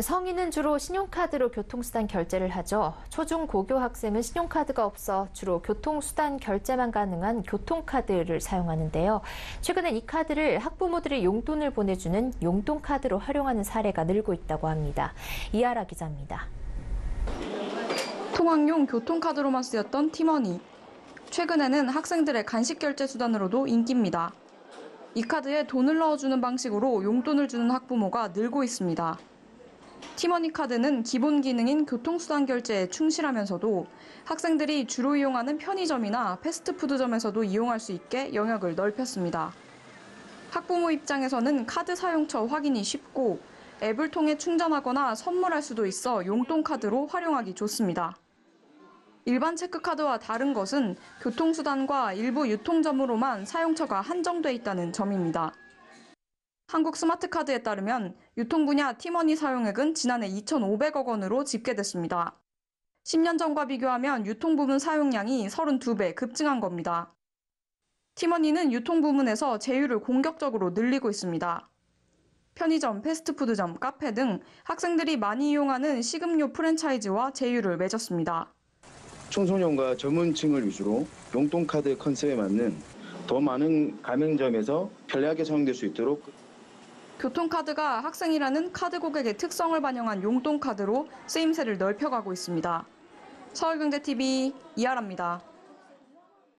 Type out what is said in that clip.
성인은 주로 신용카드로 교통수단 결제를 하죠. 초중 고교 학생은 신용카드가 없어 주로 교통수단 결제만 가능한 교통카드를 사용하는데요. 최근엔 이 카드를 학부모들이 용돈을 보내주는 용돈카드로 활용하는 사례가 늘고 있다고 합니다. 이하라 기자입니다. 통학용 교통카드로만 쓰였던 티머니. 최근에는 학생들의 간식 결제 수단으로도 인기입니다. 이 카드에 돈을 넣어주는 방식으로 용돈을 주는 학부모가 늘고 있습니다. 티머니 카드는 기본 기능인 교통수단 결제에 충실하면서도 학생들이 주로 이용하는 편의점이나 패스트푸드점에서도 이용할 수 있게 영역을 넓혔습니다. 학부모 입장에서는 카드 사용처 확인이 쉽고 앱을 통해 충전하거나 선물할 수도 있어 용돈 카드로 활용하기 좋습니다. 일반 체크카드와 다른 것은 교통수단과 일부 유통점으로만 사용처가 한정돼 있다는 점입니다. 한국 스마트카드에 따르면 유통 분야 티머니 사용액은 지난해 2,500억 원으로 집계됐습니다. 10년 전과 비교하면 유통 부문 사용량이 32배 급증한 겁니다. 티머니는 유통 부문에서 제휴를 공격적으로 늘리고 있습니다. 편의점, 패스트푸드점, 카페 등 학생들이 많이 이용하는 식음료 프랜차이즈와 제휴를 맺었습니다. 청소년과 전문층을 위주로 용돈카드 컨셉에 맞는 더 많은 가맹점에서 편리하게 사용될 수 있도록 교통카드가 학생이라는 카드 고객의 특성을 반영한 용돈카드로 쓰임새를 넓혀가고 있습니다. 서울경제TV 이하라입니다.